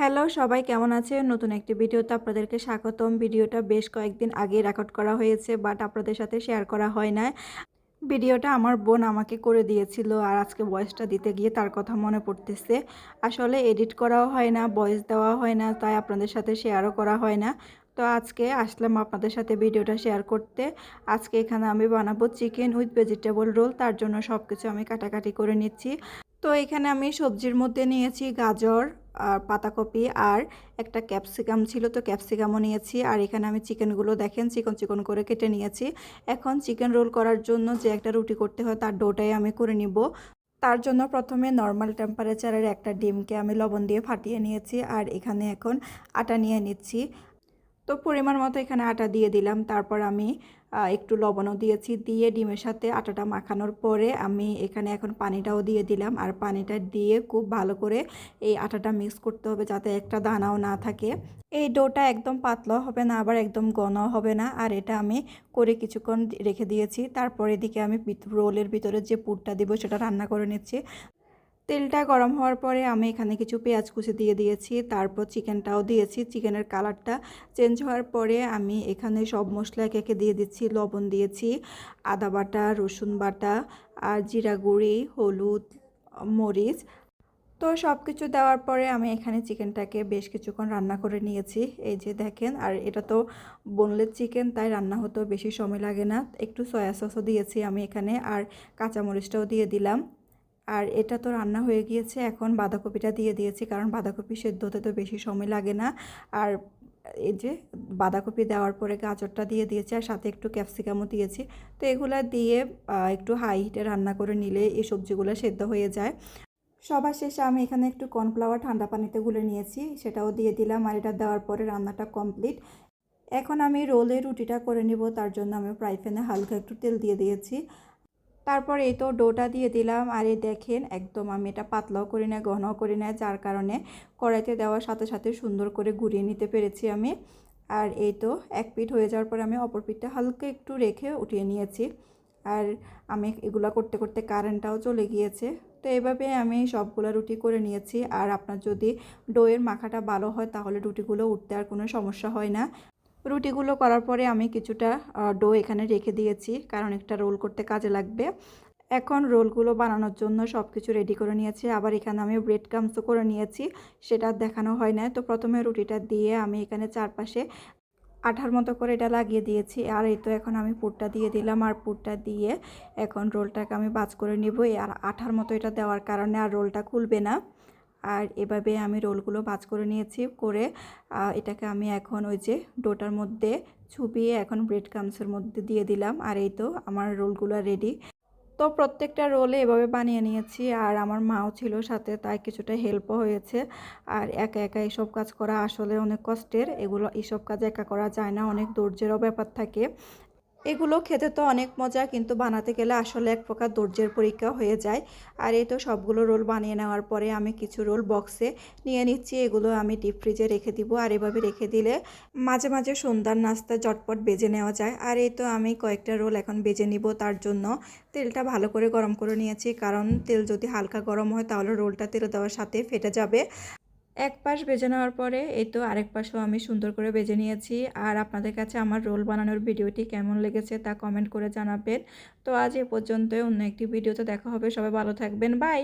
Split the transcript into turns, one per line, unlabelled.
Hello, সবাই কেমন আছে নতুন একটি ভিডিওতে আপনাদেরকে স্বাগতম। ভিডিওটা বেশ কয়েকদিন আগে রেকর্ড করা হয়েছে বাট আপনাদের সাথে শেয়ার করা হয় না ভিডিওটা আমার বোন আমাকে করে দিয়েছিল আর আজকে ভয়েসটা দিতে গিয়ে তার কথা মনে পড়তেছে। আসলে এডিট করাও হয় না ভয়েস দেওয়া হয় না, তাই আপনাদের সাথে শেয়ারও করা হয় না। তো আজকে আসলাম আপনাদের সাথে ভিডিওটা শেয়ার করতে। আজকে এখানে আমি বানাবো চিকেন উইথ ভেজিটেবল রোল তার জন্য সব কিছু আমি কাটাকাটি করে নিচ্ছি। তো এখানে আমি সবজির মধ্যে নিয়েছি গাজর, আর পাতাকপি, আর একটা ক্যাপসিকাম ছিল, তো ক্যাপসিকামও নিয়েছি। আর এখানে আমি চিকেনগুলো দেখেন, চিকন চিকন করে কেটে নিয়েছি। এখন চিকেন রোল করার জন্য যে একটা রুটি করতে হয়, তার ডোটাই আমি করে নিব। তার জন্য প্রথমে নর্মাল টেম্পারেচারের একটা ডিমকে আমি লবণ দিয়ে ফাটিয়ে নিয়েছি। আর এখানে এখন আটা নিয়ে নিচ্ছি। তো পরিমাণ মতো এখানে আটা দিয়ে দিলাম। তারপর আমি একটু লবণও দিয়েছি। দিয়ে ডিমের সাথে আটাটা মাখানোর পরে আমি এখানে এখন পানিটাও দিয়ে দিলাম। আর পানিটা দিয়ে খুব ভালো করে এই আটাটা মিক্স করতে হবে যাতে একটা দানাও না থাকে। এই ডোটা একদম পাতলাও হবে না, আবার একদম ঘনও হবে না। আর এটা আমি করে কিছুক্ষণ রেখে দিয়েছি। তারপর এদিকে আমি রোলের ভিতরে যে পুরটা দিব সেটা রান্না করে নিচ্ছি। তেলটা গরম হওয়ার পরে আমি এখানে কিছু পেঁয়াজ কুচি দিয়ে দিয়েছি, তারপর চিকেনটাও দিয়েছি। চিকেনের কালারটা চেঞ্জ হওয়ার পরে আমি এখানে সব মশলা একে একে দিয়ে দিচ্ছি, লবণ দিয়েছি, আদা বাটা, রসুন বাটা আর জিরা গুঁড়ি, হলুদ, মরিচ। তো সব কিছু দেওয়ার পরে আমি এখানে চিকেনটাকে বেশ কিছুক্ষণ রান্না করে নিয়েছি। এই যে দেখেন, আর এটা তো বোনলেস চিকেন, তাই রান্না হতেও বেশি সময় লাগে না। একটু সয়া সসও দিয়েছি আমি এখানে, আর কাঁচামরিচটাও দিয়ে দিলাম। আর এটা তো রান্না হয়ে গিয়েছে, এখন বাঁধাকপিটা দিয়ে দিয়েছি, কারণ বাঁধাকপি সেদ্ধ হতে তো বেশি সময় লাগে না। আর এই যে বাঁধাকপি দেওয়ার পরে গাজরটা দিয়ে দিয়েছি, আর সাথে একটু ক্যাপসিকামও দিয়েছি। তো এগুলো দিয়ে একটু হাই হিটে রান্না করে নিলে এই সবজিগুলো সেদ্ধ হয়ে যায়। সবার শেষে আমি এখানে একটু কর্নফ্লাওয়ার ঠান্ডা পানিতে গুলে নিয়েছি, সেটাও দিয়ে দিলাম, আর এটা দেওয়ার পরে রান্নাটা কমপ্লিট এখন আমি রোলে রুটিটা করে নিব, তার জন্য আমি ফ্রাই প্যানে হালকা একটু তেল দিয়ে দিয়েছি। তারপর এই তো ডোটা দিয়ে দিলাম, আর এই দেখেন একদম আমি এটা পাতলাও করি না, ঘনও করি না, যার কারণে কড়াইতে দেওয়ার সাথে সাথে সুন্দর করে ঘুরিয়ে নিতে পেরেছি আমি। আর এই তো এক পিঠ হয়ে যাওয়ার পরে আমি অপর পিঠটা হালকা একটু রেখে উঠিয়ে নিয়েছি। আর আমি এগুলো করতে করতে কারেন্টটাও চলে গিয়েছে। তো এভাবে আমি সবগুলো রুটি করে নিয়েছি। আর আপনার যদি ডোয়ের মাখাটা ভালো হয় তাহলে রুটিগুলো উঠতে আর কোনো সমস্যা হয় না। রুটিগুলো করার পরে আমি কিছুটা ডো এখানে রেখে দিয়েছি, কারণ একটা রোল করতে কাজে লাগবে। এখন রোলগুলো বানানোর জন্য সব কিছু রেডি করে নিয়েছি, আবার এখানে আমি ব্রেড ক্রামসও করে নিয়েছি, সেটা দেখানো হয় না তো প্রথমে রুটিটা দিয়ে আমি এখানে চারপাশে আঠার মতো করে এটা লাগিয়ে দিয়েছি, আর এই তো এখন আমি পুরটা দিয়ে দিলাম, আর পুরটা দিয়ে এখন রোলটাকে আমি বাজ করে নিব আর আঠার মতো এটা দেওয়ার কারণে আর রোলটা খুলবে না। আর এভাবে আমি রোলগুলো বাজ করে নিয়েছি, করে এটাকে আমি এখন ওই যে ডোটার মধ্যে ছুপিয়ে এখন ব্রেড ক্রামসের মধ্যে দিয়ে দিলাম। আর এই তো আমার রোলগুলো রেডি তো প্রত্যেকটা রোলে এভাবে বানিয়ে নিয়েছি আর আমার মাও ছিল সাথে, তাই কিছুটা হেল্পও হয়েছে। আর একা একা এসব কাজ করা আসলে অনেক কষ্টের। এগুলো এসব কাজ একা করা যায় না, অনেক ধৈর্যেরও ব্যাপার থাকে। এগুলো খেতে তো অনেক মজা, কিন্তু বানাতে গেলে আসলে এক প্রকার ধৈর্যের পরীক্ষা হয়ে যায়। আর এই তো সবগুলো রোল বানিয়ে নেওয়ার পরে আমি কিছু রোল বক্সে নিয়ে নিচ্ছি, এগুলো আমি ডিপ ফ্রিজে রেখে দিব। আর এভাবে রেখে দিলে মাঝে মাঝে সন্ধ্যার নাস্তা চটপট বেজে নেওয়া যায়। আর এই তো আমি কয়েকটা রোল এখন বেজে নিব, তার জন্য তেলটা ভালো করে গরম করে নিয়েছি। কারণ তেল যদি হালকা গরম হয়, তাহলে রোলটা তেলে দেওয়ার সাথে ফেটে যাবে। এক পাশ বেজে নেওয়ার পরে এই তো আরেক পাশও আমি সুন্দর করে বেজে নিয়েছি। আর আপনাদের কাছে আমার রোল বানানোর ভিডিওটি কেমন লেগেছে তা কমেন্ট করে জানাবেন। তো আজ এ পর্যন্ত অন্য একটি ভিডিওতে দেখা হবে। সবাই ভালো থাকবেন। বাই!